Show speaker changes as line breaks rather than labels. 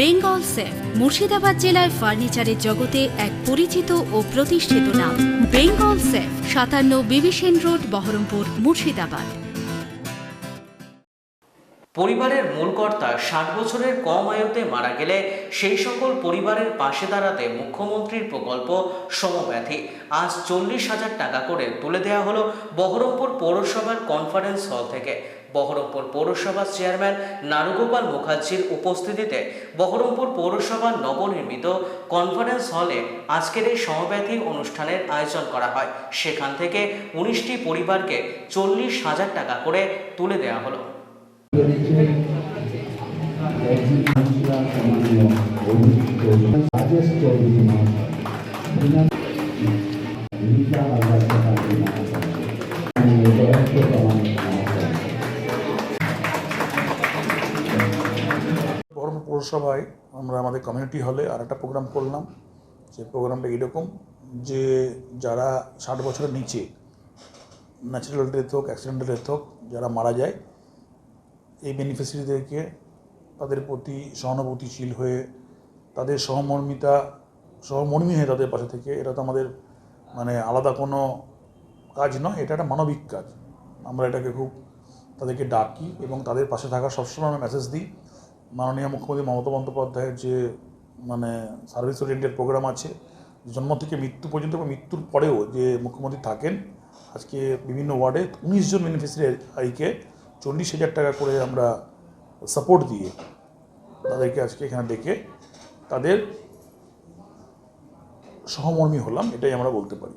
Bengal safe, Murshidabad জেলার ফার্নিচারের জগতে এক পরিচিত ও প্রতিষ্ঠিত নাম। বেঙ্গল সেফ, সাতান্ন বিবিসেন রোড, বহরমপুর, মুর্শিদাবাদ।
পরিবারের মূল কর্তা ষাট বছরের কম আয়ুতে মারা গেলে সেই সকল পরিবারের পাশে দাঁড়াতে মুখ্যমন্ত্রীর প্রকল্প সমব্যথী। আজ চল্লিশ হাজার টাকা করে তুলে দেওয়া হলো বহরমপুর পৌরসভার কনফারেন্স হল থেকে। বহরমপুর পৌরসভার চেয়ারম্যান নারুগোপাল মুখার্জির উপস্থিতিতে বহরমপুর পৌরসভার নবনির্মিত কনফারেন্স হলে আজকের এই সমব্যথী অনুষ্ঠানের আয়োজন করা হয়। সেখান থেকে উনিশটি পরিবারকে চল্লিশ হাজার টাকা করে তুলে দেওয়া হলো।
বহরমপুর পৌরসভায় আমরা আমাদের কমিউনিটি হলে আর একটা প্রোগ্রাম করলাম। যে প্রোগ্রামটা এরকম যে যারা ষাট বছরের নিচে ন্যাচারাল ডেথ হোক অ্যাক্সিডেন্টাল ডেথ হোক, যারা মারা যায়, এই বেনিফিশিয়ারিদেরকে তাদের প্রতি সহানুভূতিশীল হয়ে, তাদের সহমর্মিতা, সহমর্মী হয়ে তাদের পাশে থেকে, এটা তো আমাদের মানে আলাদা কোনো কাজ নয়, এটা একটা মানবিক কাজ। আমরা এটাকে খুব তাদেরকে ডাকি এবং তাদের পাশে থাকা সবসময় আমরা মেসেজ দিই। মাননীয় মুখ্যমন্ত্রী মমতা বন্দ্যোপাধ্যায়ের যে মানে সার্ভিস ওরিয়েন্টেড প্রোগ্রাম আছে, জন্ম থেকে মৃত্যু পর্যন্ত এবং মৃত্যুর পরেও যে মুখ্যমন্ত্রী থাকেন, আজকে বিভিন্ন ওয়ার্ডে উনিশ জন বেনিফিসিয়ারিকে চল্লিশ হাজার টাকা করে আমরা সাপোর্ট দিয়ে তাদেরকে আজকে এখানে ডেকে তাদের সহমর্মী হলাম, এটাই আমরা বলতে পারি।